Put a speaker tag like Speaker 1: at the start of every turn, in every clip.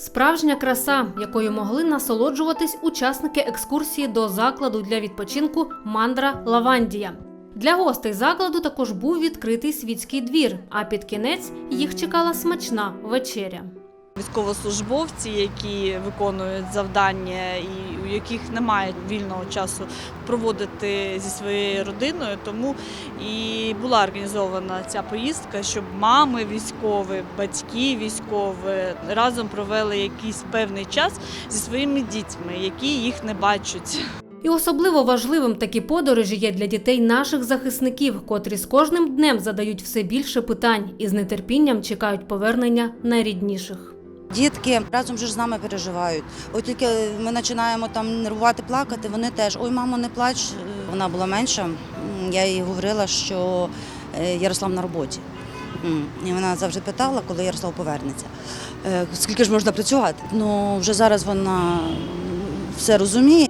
Speaker 1: Справжня краса, якою могли насолоджуватись учасники екскурсії до закладу для відпочинку Мандра Лавандія. Для гостей закладу також був відкритий світський двір, а під кінець їх чекала смачна вечеря.
Speaker 2: Військовослужбовці, які виконують завдання і у яких немає вільного часу проводити зі своєю родиною, тому і була організована ця поїздка, щоб мами військові, батьки військові разом провели якийсь певний час зі своїми дітьми, які їх не бачать.
Speaker 1: І особливо важливим такі подорожі є для дітей наших захисників, котрі з кожним днем задають все більше питань і з нетерпінням чекають повернення найрідніших.
Speaker 3: Дітки разом ж з нами переживають. От тільки ми починаємо там нервувати, плакати, вони теж ой, мамо, не плач. Вона була менша. Я їй говорила, що е, Ярослав на роботі. І вона завжди питала, коли Ярослав повернеться. Е, Скільки ж можна працювати? Ну вже зараз вона все розуміє.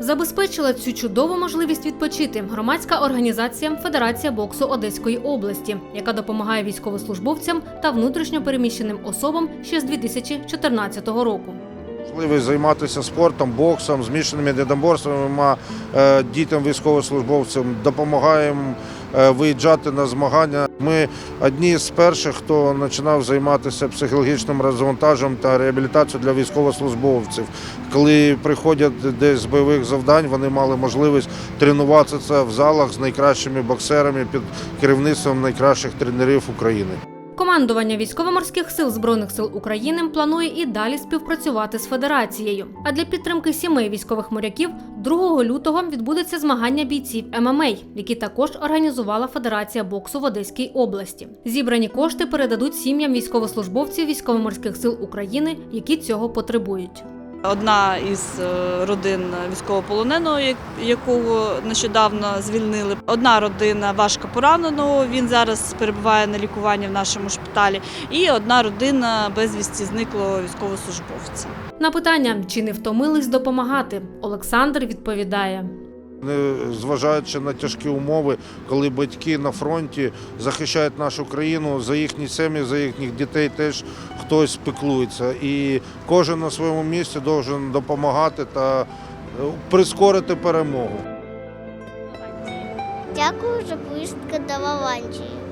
Speaker 1: Забезпечила цю чудову можливість відпочити громадська організація Федерація боксу Одеської області, яка допомагає військовослужбовцям та внутрішньо переміщеним особам ще з 2014 року.
Speaker 4: Можливість займатися спортом, боксом, змішаними єдиноборствами е, дітям військовослужбовцям допомагаємо виїжджати на змагання. Ми одні з перших, хто починав займатися психологічним розвантажем та реабілітацією для військовослужбовців. Коли приходять десь з бойових завдань, вони мали можливість тренуватися в залах з найкращими боксерами під керівництвом найкращих тренерів України.
Speaker 1: Командування військово-морських сил збройних сил України планує і далі співпрацювати з федерацією. А для підтримки сімей військових моряків 2 лютого відбудеться змагання бійців ММА, які також організувала Федерація боксу в Одеській області. Зібрані кошти передадуть сім'ям військовослужбовців військово-морських сил України, які цього потребують.
Speaker 2: Одна із е, родин військовополоненого, як- якого нещодавно звільнили. Одна родина важко пораненого. Він зараз перебуває на лікуванні в нашому шпиталі. І одна родина безвісті зниклого військовослужбовця.
Speaker 1: На питання, чи не втомились допомагати, Олександр відповідає.
Speaker 4: Не зважаючи на тяжкі умови, коли батьки на фронті захищають нашу країну, за їхні сім'ї, за їхніх дітей теж хтось піклується. І кожен на своєму місці має допомагати та е, прискорити перемогу.
Speaker 5: Дякую за поїздку до Лаванчії.